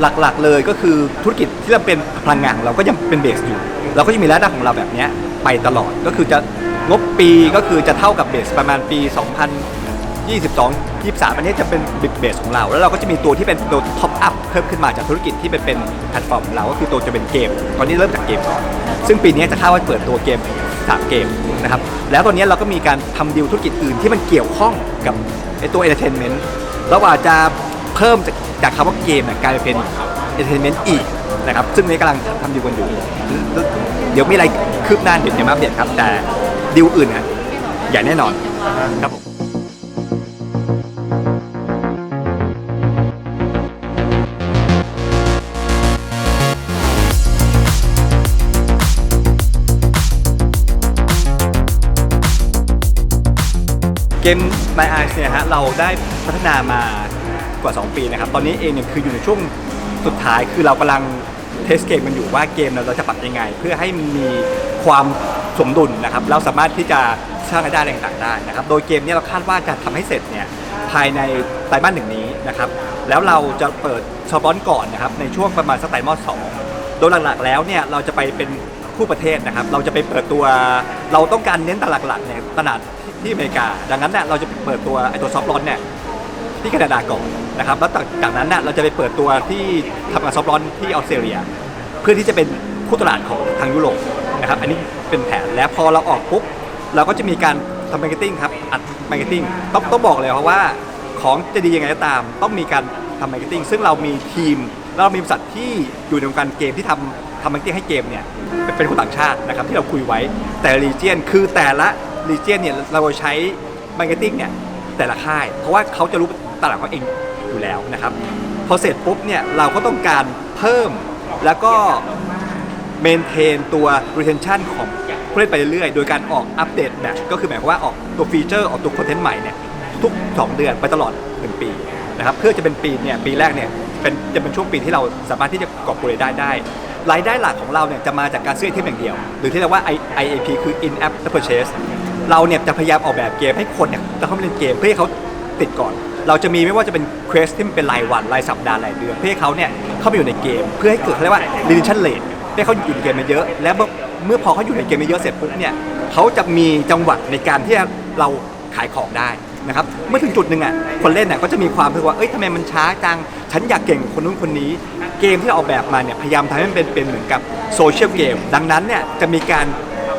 หลักๆเลยก็คือธุรกิจที่เราเป็นพลังงานของเราก็ยังเป็นเบสอยู่ เราก็จะมีรายได้ของเราแบบเนี้ยไปตลอดก็คือจะงบปีก็คือจะเท่ากับเบสประมาณปี2022 23อันนี้จะเป็นบิ๊กเบสของเรา แล้วเราก็จะมีตัวที่เป็นตัวท็อปอัพเพิ่มขึ้นมาจากธุรกิจที่เป็นเป็นแพลตฟอร์มของเรา ก็คือตัวจะเป็นเกม ตอนนี้เริ่มจากเกมก่อน ซึ่งปีนี้จะคาดว่าเปิดตัวเกม3เกมนะครับ แล้วตอนนี้เราก็มีการทำดีลธุรกิจอื่นที่มันเกี่ยวข้องกับไอตัวเอนเตอร์เทนเมนต์เราอาจจะ เพิ่มจากจากคำว่าเกมเนี่ยกลายเป็นเอนเตอร์เทนเมนต์อีกนะครับซึ่งนี้กำลังทำดีลกันอยู่ เดี๋ยวมีอะไรคืบหน้าเดี๋ยวจะมาอัปเดตครับ แต่ดีลอื่นนะใหญ่แน่นอนครับผมเกม My Eyes เนี่ยฮะเราได้พัฒนามา กว่า 2 ปีนะครับ ตอนนี้เองเนี่ยคืออยู่ในช่วงสุดท้ายคือเรากำลังเทสเกมมันอยู่ว่าเกมเราเราจะปรับยังไง เพื่อให้มีความสมดุลนะครับเราสามารถที่จะสร้างรายได้ต่างๆได้นะครับ โดยเกมเนี้เราคาดว่าจะทำให้เสร็จเนี่ยภายในไตรมาสหนึ่งนี้นะครับ แล้วเราจะเปิดชอปอนก่อนนะครับในช่วงประมาณสักไตรมาสสองโดยหลักๆแล้วเนี่ยเราจะไปเป็นผู้ประเทศนะครับ เราจะไปเปิดตัวเราต้องการเน้นตลาดหลักเนี่ยตลาดที่อเมริกา ดังนั้นเนี่ยเราจะเปิดตัวไอตัวซอฟต์ลอนเนี่ย ที่แคนาดาก่อนนะครับแล้วจากนั้นน่ะเราจะไปเปิดตัวที่ทำกับซอฟต์ลอนที่ออสเตรเลีย เพื่อที่จะเป็นคู่ตลาดของทางยุโรปนะครับอันนี้เป็นแผนแล้วพอเราออกปุ๊บเราก็จะมีการทำมาร์เก็ตติ้งครับอัดมาร์เก็ตติ้งต้องต้องบอกเลยครับว่าของจะดียังไงก็ตาม ต้องมีการทำมาร์เก็ตติ้งซึ่งเรามีทีมแล้วเรามีบริษัทที่อยู่ในวงการเกมที่ทำทำมาร์เก็ตติ้งให้เกมเนี่ยเป็นเป็นคนต่างชาตินะครับที่เราคุยไว้แต่รีเจียนคือแต่ละรีเจียนเนี่ยเราใช้มาร์เก็ตติ้งเนี่ยแต่ละค่าย เพราะว่าเขาจะรู้ ตลาดเขาเองอยู่แล้วนะครับพอเสร็จปุ๊บเนี่ยเราก็ต้องการเพิ่มแล้วก็เมนเทนตัว retention ของผู้เล่นไปเรื่อยๆ โดยการออกอัปเดตแบบก็คือหมายความว่าออกตัวฟีเจอร์ออกตัวคอนเทนต์ใหม่เนี่ยทุก 2 เดือนไปตลอด 1 ปีนะครับเพื่อจะเป็นปีเนี่ยปีแรกเนี่ยเป็นจะเป็นช่วงปีที่เราสามารถที่จะกอบโกยได้ได้ รายได้หลักของเราเนี่ยจะมาจากการซื้อไอเทมอย่างเดียว หรือที่เรียกว่า I- IAP คือ in app purchase เราเนี่ยจะพยายามออกแบบเกมให้คนเนี่ยจะเข้ามาเล่นเกมเพื่อให้เขาติดก่อน เราจะมีไม่ว่าจะเป็นเควสที่มันเป็นรายวันรายสัปดาห์รายเดือนเพื่อให้เขาเนี่ยเข้าไปอยู่ในเกม เพื่อให้เกิดเขาเรียกว่า retention rate ให้เขาอยู่ในเกมมาเยอะ แล้วเมื่อเมื่อพอเขาอยู่ในเกมมาเยอะเสร็จปุ๊บเนี่ยเขาจะมีจังหวะในการที่เราขายของได้นะครับเมื่อถึงจุดหนึ่งอะคนเล่นน่ะก็จะมีความรู้สึกว่าเอ้ยทำไมมันช้าจัง ฉันอยากเก่งคนนู้นคนนี้ เกมที่เราออกแบบมาเนี่ยพยายามทำให้มันเป็นเป็นเหมือนกับโซเชียลเกมดังนั้นเนี่ยจะมีการ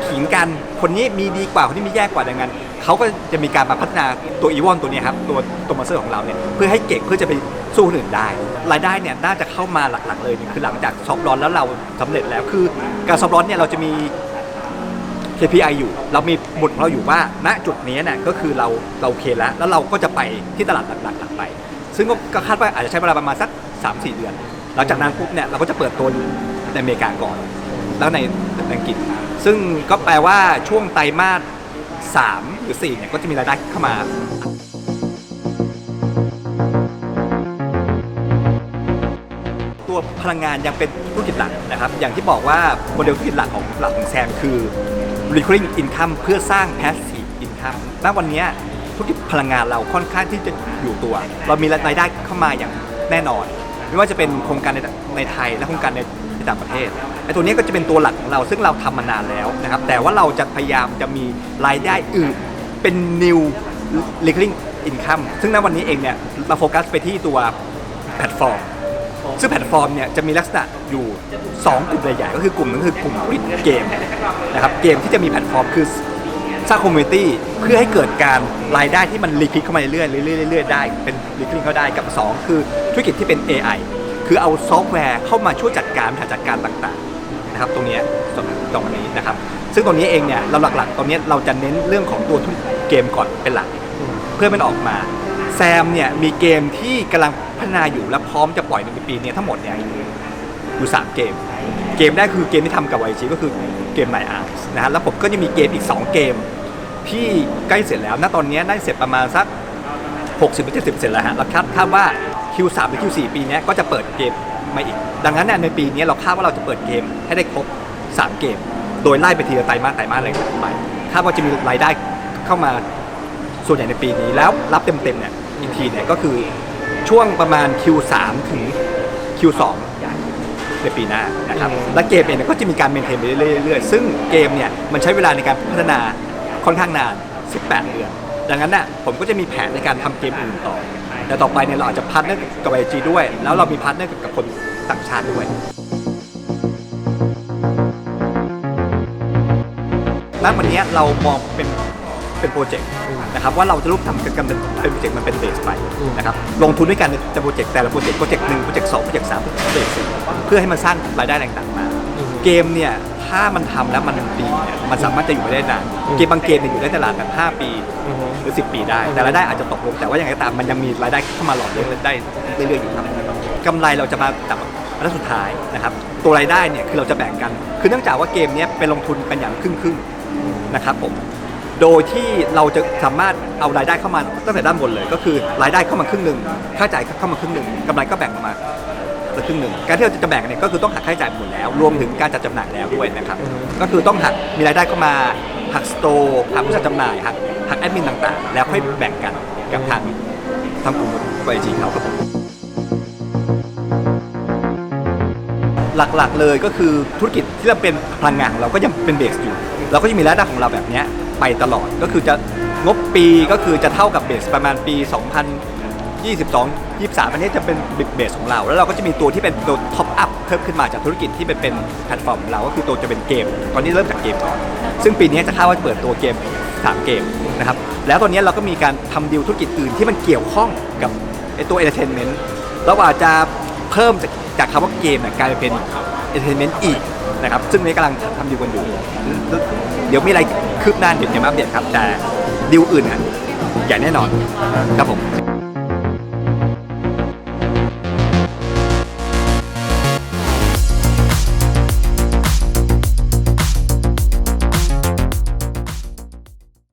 ขิงกันคนนี้มีดีกว่าคนนี้มีแย่กว่าดังนั้น เขาก็จะมีการมาพัฒนาตัวอีวอนตัวนี้ครับตัวตัวมาสเตอร์ของเราเนี่ยเพื่อให้เก่งเพื่อจะไปสู้คนอื่นได้ รายได้เนี่ยน่าจะเข้ามาหลักๆเลยเนี่ยคือหลังจากซอฟต์ลอนแล้วเราสำเร็จแล้วคือการซอฟต์ลอนเนี่ยเราจะมี KPI อยู่ เรามีหมุดของเราอยู่ว่า ณจุดนี้เนี่ยก็คือเราเราโอเคแล้ว แล้วเราก็จะไปที่ตลาดหลักๆหลักไป ซึ่งก็ก็คาดว่าอาจจะใช้เวลาประมาณสัก 3-4 เดือน หลังจากนั้นปุ๊บเนี่ยเราก็จะเปิดตัวในอเมริกาก่อน แล้วในอังกฤษ ซึ่งก็แปลว่าช่วงไตรมาส 3 หรือ4เนี่ยก็จะมีรายได้เข้ามาตัวพลังงานยังเป็นธุรกิจหลักนะครับ อย่างที่บอกว่าโมเดลธุรกิจหลักของหลักของแซมคือ recurring income เพื่อสร้าง passive income ณวันนี้ธุรกิจพลังงานเราค่อนข้างที่จะอยู่ตัว เรามีรายได้เข้ามาอย่างแน่นอน ไม่ว่าจะเป็นโครงการในในไทยและโครงการใน ที่ต่างประเทศไอ้ตัวนี้ก็จะเป็นตัวหลักของเราซึ่งเราทำมานานแล้วนะครับแต่ว่าเราจะพยายามจะมีรายได้อื่นเป็น new recurring income ซึ่งณวันนี้เองเนี่ยเราโฟกัสไปที่ตัวแพลตฟอร์มซึ่งแพลตฟอร์มเนี่ยจะมีลักษณะอยู่ 2 กลุ่มใหญ่ๆก็คือกลุ่มนึงคือกลุ่มผลิตเกมนะครับเกมที่จะมีแพลตฟอร์มคือสร้างคอมมูนิตี้เพื่อให้เกิดการรายได้ที่มันรีพิกเข้ามาเรื่อยๆเรื่อยๆเรื่อยๆได้เป็นรีพิกเข้าได้กับ 2 คือธุรกิจที่เป็น AI คือเอาซอฟต์แวร์เข้ามาช่วยจัดการหารจัดการต่างๆนะครับตรงนี้ตรงตรงนี้นะครับ ซึ่งตรงนี้เองเนี่ยเราหลักๆตรงนี้เราจะเน้นเรื่องของตัวธุรกิจเกมก่อนเป็นหลัก เพื่อมันออกมาแซมเนี่ยมีเกมที่กำลังพัฒนาอยู่และพร้อมจะปล่อยในปีนี้ทั้งหมดเนี่ยอยู่3เกม เกมแรกคือเกมที่ทำกับไวจีก็คือเกม My Arms นะฮะแล้วผมก็จะมีเกมอีก 2 เกม ที่ใกล้เสร็จแล้วณตอนนี้ได้เสร็จประมาณสัก 60-70%เสร็จแล้วฮะเราคาดคาดว่า Q3 หรือ Q4 ปีเนี้ยก็จะเปิดเกมมาอีก ดังนั้นเนี่ยในปีนี้เราคาดว่าเราจะเปิดเกมให้ได้ครบ 3 เกม โดยไล่ไปทีละไตรมาสไตรมาสอะไรไปคาดว่าจะมีรายได้เข้ามาส่วนใหญ่ในปีนี้แล้วรับเต็มๆเนี่ยอีกทีเนี่ยก็คือช่วงประมาณ Q3 ถึง Q2 ในปีหน้านะครับและเกมเองเนี่ยก็จะมีการเมนเทนไปเรื่อยๆ ซึ่งเกมเนี่ยมันใช้เวลาในการพัฒนาค่อนข้างนาน 18 เดือน ดังนั้นน่ะผมก็จะมีแผนในการทำเกมอื่นต่อ แต่ต่อไปเนี่ยเราอาจจะพาร์ทเนอร์กับไอจีด้วย แล้วเรามีพาร์ทเนอร์กับคนต่างชาติด้วยณวันนี้เรามองเป็นเป็นโปรเจกต์นะครับว่าเราจะรูปทำกันเป็นโปรเจกต์มันเป็นเบสไปนะครับลงทุนด้วยกันในโปรเจกต์แต่ละโปรเจกต์โปรเจกต์หนึ่งโปรเจกต์สองโปรเจกต์สามโปรเจกต์สี่เพื่อให้มันสร้างรายได้ต่างๆมา เกมเนี่ยถ้ามันทำแล้วมันดีเนี่ยมันสามารถจะอยู่ได้นานเกมบางเกมเนี่ยอยู่ได้ตลาดแบบ5ปีหรือ 10 ปีได้ แต่รายได้อาจจะตกลงแต่ว่าอย่างไรก็ตามมันยังมีรายได้เข้ามาหล่อเลี้ยงได้เรื่อยๆอยู่ครับกำไรเราจะมาจากอันดับสุดท้ายนะครับตัวรายได้เนี่ยคือเราจะแบ่งกัน คือเนื่องจากว่าเกมเนี้ยเป็นลงทุนกันอย่างครึ่งๆนะครับผมโดยที่เราจะสามารถเอารายได้เข้ามาตั้งแต่ด้านบนเลย ก็คือรายได้เข้ามาครึ่งหนึ่งค่าใช้จ่ายเข้ามาครึ่งหนึ่งกำไรก็แบ่งออกมา ละครึ่งหนึ่งการที่เราจะแบ่งเนี่ยก็คือต้องหักค่าใช้จ่ายหมดแล้ว รวมถึงการจัดจำหน่ายแล้วด้วยนะครับก็คือต้องหักมีรายได้เข้ามาหักสโตร์หักผู้จัดจำหน่ายหักหักแอดมินต่างๆ แล้วค่อยแบ่งกันกับทางทางกลุ่มไอจีเขาครับผมหลักๆเลยก็คือธุรกิจที่เราเป็นพลังงานของเราก็ยังเป็นเบสอยู่ เราก็จะมีรายได้ของเราแบบนี้ไปตลอดก็คือจะงบปีก็คือจะเท่ากับเบสประมาณปี 22, 23 อันนี้จะเป็นเบสของเรา แล้วเราก็จะมีตัวที่เป็นตัวท็อปอัพเพิ่มขึ้นมาจากธุรกิจที่เป็นเป็นแพลตฟอร์มของเรา ก็คือตัวจะเป็นเกม ตอนนี้เริ่มจากเกมก่อน ซึ่งปีนี้จะคาดว่าเปิดตัวเกม3เกมนะครับ แล้วตอนนี้เราก็มีการทำดีลธุรกิจอื่นที่มันเกี่ยวข้องกับไอตัว entertainment เราอาจจะเพิ่มจากจากคำว่าเกมเนี่ยกลายเป็น entertainment อีกนะครับ ซึ่งนี้กำลังทำดีลกันอยู่ เดี๋ยวมีอะไรคืบหน้าเดี๋ยวจะมาอัปเดตครับ แต่ดีลอื่นอะใหญ่แน่นอนครับผม